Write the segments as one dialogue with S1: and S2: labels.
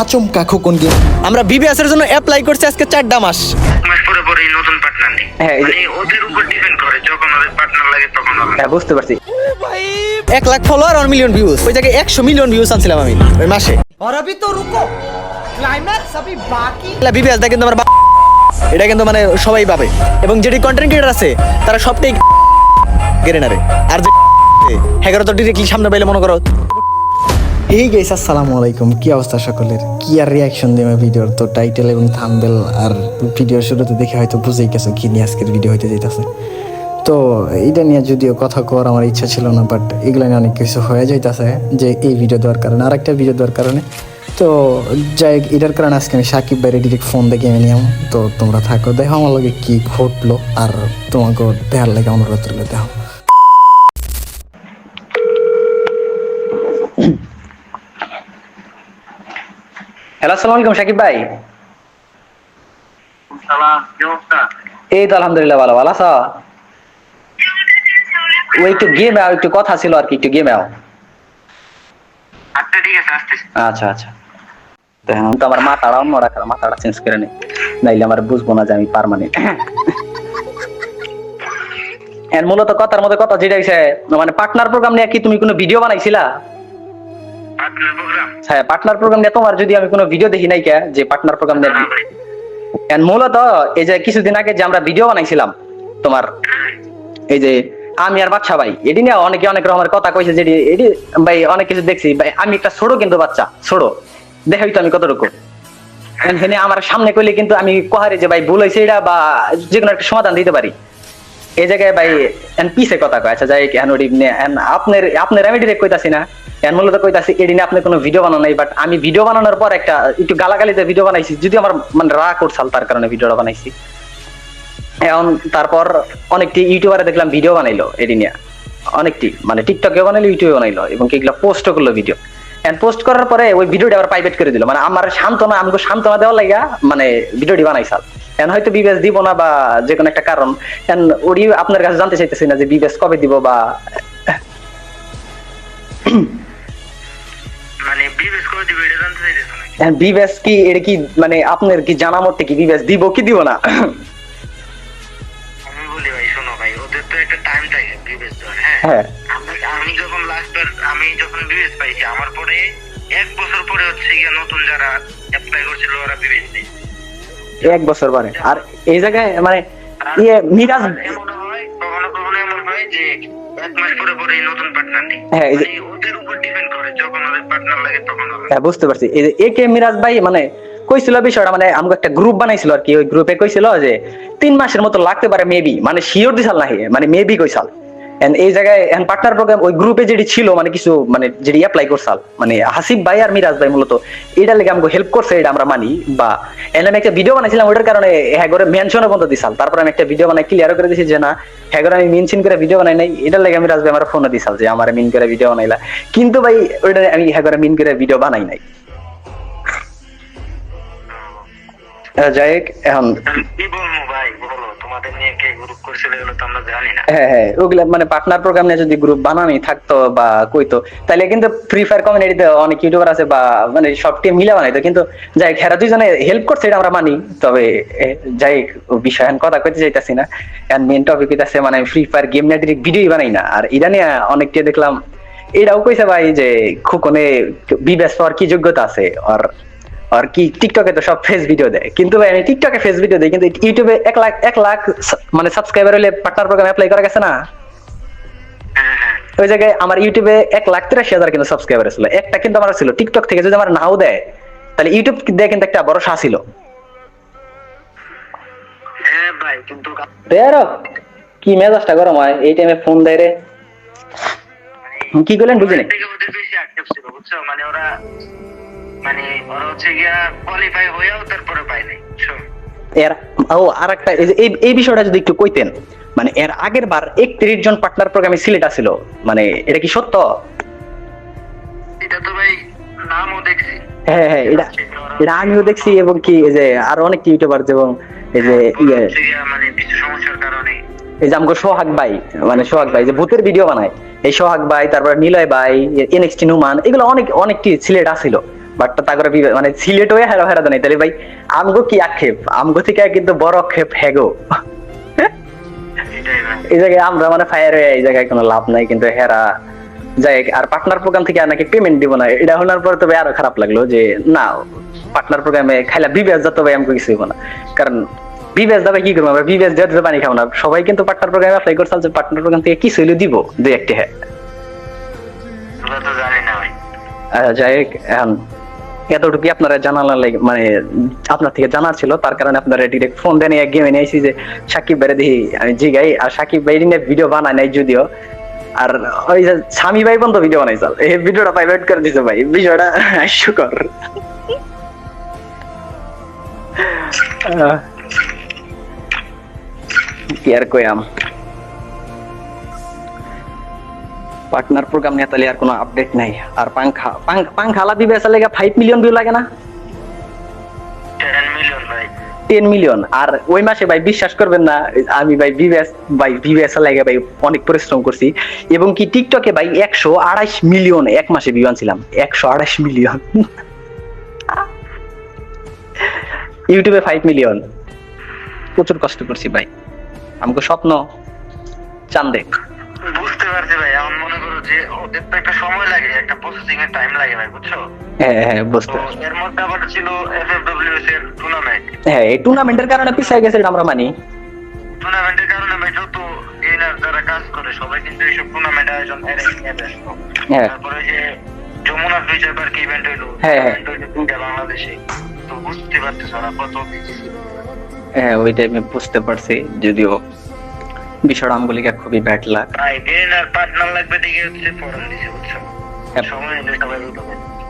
S1: আচমকা খোকন গিয়ে
S2: আমরা বিবিএস এর জন্য অ্যাপ্লাই করছি আজকে চারটা মাস।
S3: মাস পরে পরে নতুন পার্টনার নেই।
S4: হ্যাঁ,
S3: মানে ওদের উপর ডিপেন্ড করে যখন ওদের পার্টনার লাগে তখন
S4: হ্যাঁ বুঝতে পারছি।
S2: এক লাখ ফলোয়ার আর মিলিয়ন ভিউজ ওই জায়গায় একশো মিলিয়ন ভিউজ আনছিলাম আমি ওই মাসে।
S5: আর আবি তো রুকো ক্লাইমার সবই বাকি
S2: বিবিএস দা কিন্তু আমার এটা কিন্তু মানে সবাই পাবে। এবং যেটি কন্টেন্ট ক্রিয়েটর আছে তারা সবটাই গেরে নেবে। আর যে হ্যাকার তো ডিরেক্টলি সামনে পাইলে মনে করো
S1: এই গেস আসসালামু আলাইকুম। কি অবস্থা সকলের? কি আর রিয়াকশন দেবে ভিডিওর তো টাইটেল এবং থাম্বেল আর ভিডিওর শুরুতে দেখে হয়তো বুঝেই গেছো কি নিয়ে আজকের ভিডিও হইতে যাইতেছে। তো এটা নিয়ে যদিও কথা করার আমার ইচ্ছা ছিল না বাট এগুলো নিয়ে অনেক কিছু হয়ে যাইতেছে যে এই ভিডিও দেওয়ার কারণে আর একটা ভিডিও দেওয়ার কারণে। তো যাই এটার কারণে আজকে আমি সাকিব বাইরে ডিরেক্ট ফোন দেখে আমি নিলাম তো তোমরা থাকো, দেখো আমার লগে কি ঘটলো আর তোমাকে দেখার লাগে অনুরোধ রইল, দেখো।
S4: হ্যালো আসসালামু আলাইকুম সাকিব ভাই। এই তো আলহামদুলিল্লাহ ভালো ভালো আছো? ওই একটু গেম আও একটু কথা ছিল আর কি একটু গেম আও
S3: আচ্ছা ঠিক আছে আসতেছি।
S4: আচ্ছা আচ্ছা। দেখুন তো আমার মাথাটা অন্য রাখার মাথাটা চেঞ্জ করে নে নাইলে আমার বুঝব না যে আমি পারমানেন্ট এর মূলত কথার মধ্যে কথা যেটা হইছে মানে পার্টনার প্রোগ্রাম নিয়ে কি তুমি কোনো ভিডিও বানাইছিলা? হ্যাঁ পার্টনার প্রোগ্রাম নিয়ে তোমার যদি আমি কোনো ভিডিও দেখি নাই কে যে পার্টনার প্রোগ্রাম নিয়ে মূলত এই যে কিছুদিন আগে যে আমরা ভিডিও বানাইছিলাম তোমার এই যে আমি আর বাচ্চা ভাই এটি নিয়ে অনেকে অনেক রকমের কথা কইছে যে এটি ভাই অনেক কিছু দেখছি। ভাই আমি একটা ছোট কিন্তু বাচ্চা ছোট। দেখাই তো আমি কতটুকু। হেনে আমার সামনে কইলে কিন্তু আমি কহারে যে ভাই ভুল হয়েছে এটা বা যে কোনো একটা সমাধান দিতে পারি। এই জায়গায় ভাই, এন পিছে কথা কয় আচ্ছা যাই কেন আপনার আপনার আমি ডিরেক্ট কইতাছি না, এন মূলত কইতাছি এদিন আপনি কোনো ভিডিও বানানো নাই বাট আমি ভিডিও বানানোর পর একটা, একটু গালাগালিতে ভিডিও বানাইছি যদি আমার মানে রাগ করছাল তার কারণে ভিডিওটা বানাইছি। এখন তারপর অনেকটি ইউটিউবারে দেখলাম ভিডিও বানাইলো এটি নিয়ে অনেকটি মানে টিকটকে বানাইলো ইউটিউবে বানাইলো, এবং এগুলো পোস্ট করল ভিডিও এন্ড পোস্ট করার পরে ওই ভিডিওটা আবার প্রাইভেট করে দিল মানে আমার সান্ত্বনা, আমাকে সান্ত্বনা দেওয়ার লাগা মানে ভিডিওটি বানাইছাল এন হয়তো বিবেস দিব না বা যে কোনো একটা কারণ? এন ওরি আপনার কাছে জানতে চাইতেছি না যে বিবেস কবে দিব বা
S3: মানে বিবেস করে দিবে এটা জানতে চাইতেছো নাকি
S4: কি এটা কি মানে আপনার কি জানা মতে কি দিব কি দিব না?
S3: আমি বলি ভাই শোনো ভাই ওদের তো একটা টাইম থাকে বিবেস হ্যাঁ?
S4: হ্যাঁ।
S3: আমি যখন লাস্টবার আমি যখন বিবেস পাইছি আমার পরে এক বছর পরে হচ্ছে গিয়ে নতুন যারা অ্যাপ্লাই করছিল ওরা বিবেস নেই
S4: এক বছর পরে। আর এই জায়গায় মানে ইয়ে মিরাজ
S3: কখনো কখনো এমন হয় যে এক মাস পরে পরে নতুন পার্টনার নেই।
S4: হ্যাঁ, এই যে-
S3: মানে ওদের উপর ডিপেন্ড করে যখন ওদের পার্টনার লাগে তখন
S4: হ্যাঁ বুঝতে পারছি। এই যে এ কে মিরাজ ভাই মানে কইছিল বিষয়টা মানে আমাকে একটা গ্রুপ বানাইছিল আর কি ওই গ্রুপে কইছিল যে তিন মাসের মতো লাগতে পারে মেবি মানে শিওর দিছাল নাহি মানে মেবি কইসাল এই জায়গায় পার্টনার প্রোগ্রাম ওই গ্রুপে যেটি ছিল মানে কিছু মানে যেটি অ্যাপ্লাই করছাল মানে হাসিব ভাই আর মিরাজ ভাই মূলত এটা লেগে আমাকে হেল্প করছে এটা আমরা মানি বা এন আমি একটা ভিডিও বানাইছিলাম ওটার কারণে হ্যাঁ করে মেনশনও বন্ধ দিছাল তারপর আমি একটা ভিডিও বানাই ক্লিয়ার করে দিছি যে না হ্যাঁ করে আমি মেনশন করে ভিডিও বানাই নাই এটার লেগে আমি রাজভাই আমার ফোনে দিছাল যে আমার মিন করে ভিডিও বানাইলা। কিন্তু ভাই ওইটা আমি হ্যাঁ করে মিন করে ভিডিও বানাই নাই। যাই এখন
S3: কি বলব ভাই? বলো তোমাদের নিয়ে কে গ্রুপ এগুলো তো আমরা জানি না।
S4: হ্যাঁ হ্যাঁ ওগুলা মানে পার্টনার প্রোগ্রাম নিয়ে যদি গ্রুপ বানানি, থাকতো বা কইতো তাহলে কিন্তু ফ্রি ফায়ার কমিউনিটিতে অনেক ইউটিউবার আছে বা মানে সব টিম মিলে বানাইতো, কিন্তু যাই হেরা দুইজনে হেল্প করছে এটা আমরা মানি, তবে যাই কথা কইতে চাইতাছি না। এখন মেন টপিক আছে মানে ফ্রি ফায়ার গেম নিয়ে ভিডিওই বানাই না, আর এটা অনেকটা দেখলাম, এটাও কইছে ভাই যে খুকনে বিবেস পাওয়ার কি যোগ্যতা আছে, আর আর কি টিকটকে তো সব ফেস ভিডিও দেয়। কিন্তু ভাই আমি টিকটকে ফেস ভিডিও দিই কিন্তু ইউটিউবে এক লাখ এক লাখ মানে সাবস্ক্রাইবার হলে পার্টনার প্রোগ্রাম অ্যাপ্লাই করা গেছে না?
S3: হ্যাঁ হ্যাঁ।
S4: ওই জায়গায় আমার ইউটিউবে এক লাখ তিরাশি হাজার কিন্তু সাবস্ক্রাইবার ছিল। একটা কিন্তু আমার ছিল। টিকটক থেকে যদি আমার নাও দেয় তাহলে ইউটিউব দিয়ে কিন্তু একটা বড় সা ছিল।
S3: হ্যাঁ
S4: কি মেজাজটা গরম হয়। এই টাইমে ফোন দেয় রে। কি করলেন বুঝিনি?
S3: মানে ওরা মানে ওরা হচ্ছে গিয়া কোয়ালিফাই হয়েও তারপরে পায় নাই
S4: এর ও আর একটা এই বিষয়টা যদি একটু কইতেন মানে এর আগের বার একত্রিশ জন পার্টনার প্রোগ্রামে সিলেট আসছিল মানে এটা কি সত্য?
S3: এটা তো ভাই নামও দেখছি।
S4: হ্যাঁ হ্যাঁ এটা এটা আমিও দেখছি এবং কি এই যে আরও অনেক ইউটিউবার এবং এই যে ইয়ে
S3: মানে কিছু সমস্যার কারণে।
S4: এই যে আমাকে সোহাগ ভাই মানে সোহাগ ভাই যে ভূতের ভিডিও বানায় এই সোহাগ ভাই তারপর নিলয় ভাই এনএক্সটি নুমান এগুলো অনেক অনেকটি সিলেট আসছিল বাট তাগরে মানে সিলেট হয়ে হেরা হেরা তাহলে ভাই আমগো কি আক্ষেপ? আমগো থেকে কিন্তু বড় আক্ষেপ হেগো। এই জায়গায় আমরা মানে ফায়ার হয়ে এই জায়গায় কোনো লাভ নাই কিন্তু হেরা যাই আর পার্টনার প্রোগ্রাম থেকে নাকি পেমেন্ট দিব না। এটা হওয়ার পর তো ভাই আরও খারাপ লাগল যে না পার্টনার প্রোগ্রামে খাইলা ভাই আমাকে কিছু হইব না। কারণ দাবে কি করব? আমরা দিয়ে পানি খাব না। সবাই কিন্তু পার্টনার প্রোগ্রামে অ্যাপ্লাই যে পার্টনার প্রোগ্রাম থেকে কিছু হইলে দিব দুই একটি হ্যাঁ। আচ্ছা, যাই এখন এতটুকু আপনারা জানালার লাগে মানে আপনার থেকে জানার ছিল তার কারণে আপনারা ডিরেক্ট ফোন দেন এক গেমে নিয়েছি যে সাকিব ভাইরে দেখি আমি জিগাই আর সাকিব ভাই ভিডিও বানায় নাই যদিও। আর ওই যে স্বামী ভাই বন্ধ ভিডিও বানাইছে এই ভিডিওটা প্রাইভেট করে দিছে ভাই বিষয়টা আহ, কি আর কয়াম পার্টনার প্রোগ্রাম নিয়ে তাহলে আর কোনো আপডেট নাই। আর পাংখা পাং- পাংখালা দিবে আসলে ফাইভ মিলিয়ন ভিউ লাগে না?
S3: টেন মিলিয়ন ভাই।
S4: টেন মিলিয়ন আর ওই মাসে ভাই বিশ্বাস করবেন না আমি ভাই বিবেস ভাই বিবেস লাগে ভাই অনেক পরিশ্রম করছি। এবং কি টিকটকে ভাই একশো আড়াইশ মিলিয়ন এক মাসে ভিউ আনছিলাম। একশো আড়াইশ মিলিয়ন ইউটিউবে ফাইভ মিলিয়ন প্রচুর কষ্ট করছি ভাই। আমাকে স্বপ্ন চান্দে।
S3: মনে করো যে ওদের তো একটা সময় লাগে একটা প্রসেসিং এর টাইম লাগে ভাই বুঝছ?
S4: হ্যাঁ হ্যাঁ বুঝতে
S3: এর মধ্যে আবার ছিল এফএফডব্লিউএস এর টুর্নামেন্ট
S4: হ্যাঁ এই টুর্নামেন্টের কারণে পিছিয়ে গেছে আমরা মানি।
S3: টুর্নামেন্টের কারণে ভাই যত গেইনার যারা কাজ করে সবাই কিন্তু এইসব টুর্নামেন্ট আয়োজন এর নিয়ে ব্যস্ত। তারপরে যে যমুনা ফিউচার পার্ক ইভেন্ট হইল। ইভেন্ট হইল দুইটা বাংলাদেশে। তো বুঝতে পারতেছো ওরা কত
S4: হ্যাঁ ওই টাইমে বুঝতে পারছি যদিও আমগুলিকে খুবই ব্যাড লাগ
S3: ভাই গেইনার পার্টনার লাগবে দেখে হচ্ছে ফোরাম দিছে বুঝছ?
S4: হ্যাঁ।
S3: সময় নিলে সবাই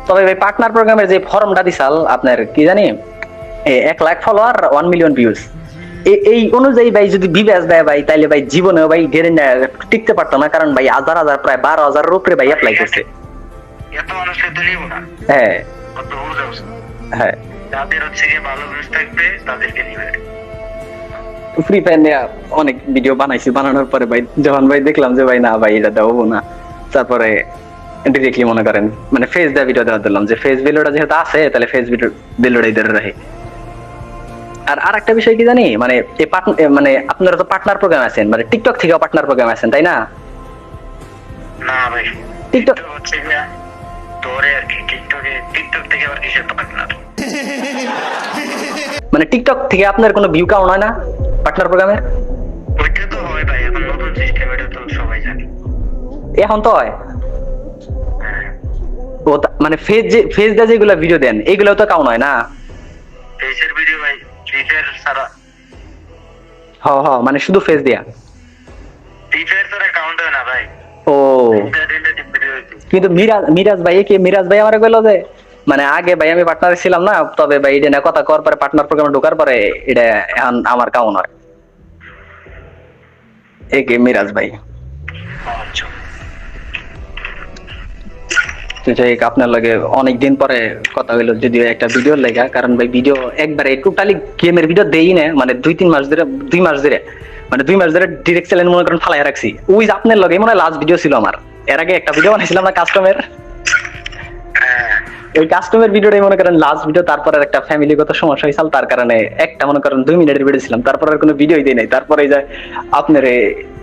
S4: তবে ভাই পার্টনার প্রোগ্রামের যে ফর্মটা দিছাল আপনার কি জানি এক lakh follower one million views এই অনুযায়ী ভাই যদি বিবেস দেয় ভাই তাইলে ভাই জীবনে ভাই গেড়ে টিকতে পারতো না কারণ ভাই হাজার হাজার প্রায় বারো হাজার উপরে ভাই অ্যাপ্লাই করছে। হ্যাঁ। হ্যাঁ।
S3: যাদের হচ্ছে ভালো ভিউজ থাকবে তাদেরকে নিবে।
S4: ফ্রি ফায়ার নিয়ে অনেক ভিডিও বানাইছি। বানানোর পরে ভাই যখন ভাই দেখলাম যে ভাই না ভাই এটা দেবো না। তারপরে ডিরেক্টলি মনে করেন মানে ফেস দেওয়া ভিডিও দেওয়া দিলাম যে ফেস ভিডিওটা যেহেতু আছে তাহলে ফেস ভিডিও ভিডিওটাই ধরে রাখে। আর আর একটা বিষয় কি জানি মানে এই মানে আপনারা তো পার্টনার প্রোগ্রাম আছেন মানে টিকটক থেকেও পার্টনার প্রোগ্রাম আছেন তাই না?
S3: না ভাই।
S4: টিকটক
S3: হচ্ছে গিয়া তোরে আর কি টিকটকে টিকটক থেকে আবার কিসের পার্টনার
S4: মানে টিকটক থেকে আপনার কোনো ভিউ কাউন্ট হয় না পার্টনার প্রোগ্রামের
S3: ওইটা তো হয় ভাই এখন নতুন সিস্টেম এটা তো সবাই জানে।
S4: এখন তো হয়?
S3: হ্যাঁ।
S4: ও মানে ফেস যে ফেস দিয়ে যেগুলো ভিডিও দেন এগুলো তো কাউন্ট হয় না?
S3: ফেসের ভিডিও ভাই ফ্রি ফায়ার ছাড়া।
S4: হ হ মানে শুধু ফেজ দিয়া?
S3: ফ্রি ফায়ার ছাড়া কাউন্ট হয় না ভাই।
S4: ও। কিন্তু মিরাজ মিরাজ ভাই কি মিরাজ ভাই আমার কইলো যে মানে আগে ভাই আমি পার্টনার ছিলাম না তবে ভাই এটা না কথা কর পরে পার্টনার প্রোগ্রামে ঢোকার পরে এটা এখন আমার কাউন হয় এ কে মিরাজ ভাই। যাই আপনার লগে অনেক দিন পরে কথা হইল যদিও একটা ভিডিওর লেগা কারণ ভাই ভিডিও একবারে টোটালি গেমের ভিডিও দেই না মানে দুই তিন মাস ধরে দুই মাস ধরে মানে দুই মাস ধরে ডিরেক্ট চ্যানেল মনে করেন ফালাই রাখছি। ওই যে আপনার লগে মনে লাস্ট ভিডিও ছিল আমার। এর আগে একটা ভিডিও বানাইছিলাম না কাস্টমের ওই কাস্টমার ভিডিওটাই মনে করেন লাস্ট ভিডিও তারপরে একটা ফ্যামিলিগত সমস্যা হয়েছিল তার কারণে একটা মনে করেন দুই মিনিটের ভিডিও ছিলাম তারপর আর কোনো ভিডিওই দিই নাই। তারপরে যে আপনার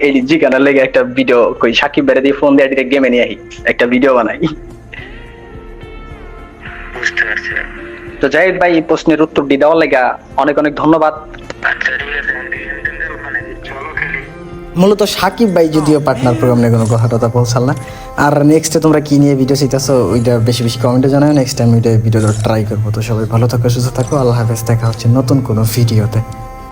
S4: এই জিগানার লেগে একটা ভিডিও কই সাকিব বেড়ে দিয়ে ফোন দিয়ে ডিরেক্ট গেমে নিয়ে আহি একটা ভিডিও বানাই।
S3: বুঝতে পারছি।
S4: তো হোক ভাই এই প্রশ্নের উত্তর দিয়ে দেওয়ার লেগা অনেক অনেক ধন্যবাদ।
S3: আচ্ছা
S1: মূলত সাকিব ভাই যদিও পার্টনার প্রোগ্রাম নিয়ে কোনো কথা টথা বলছাল না। আর নেক্সটে তোমরা কী নিয়ে ভিডিও শিখতেছো ওইটা বেশি বেশি কমেন্টে জানাও। নেক্সট টাইম ওইটা ভিডিওটা ট্রাই করব। তো সবাই ভালো থাকো সুস্থ থাকো। আল্লাহ হাফেজ। দেখা হচ্ছে নতুন কোনো ভিডিওতে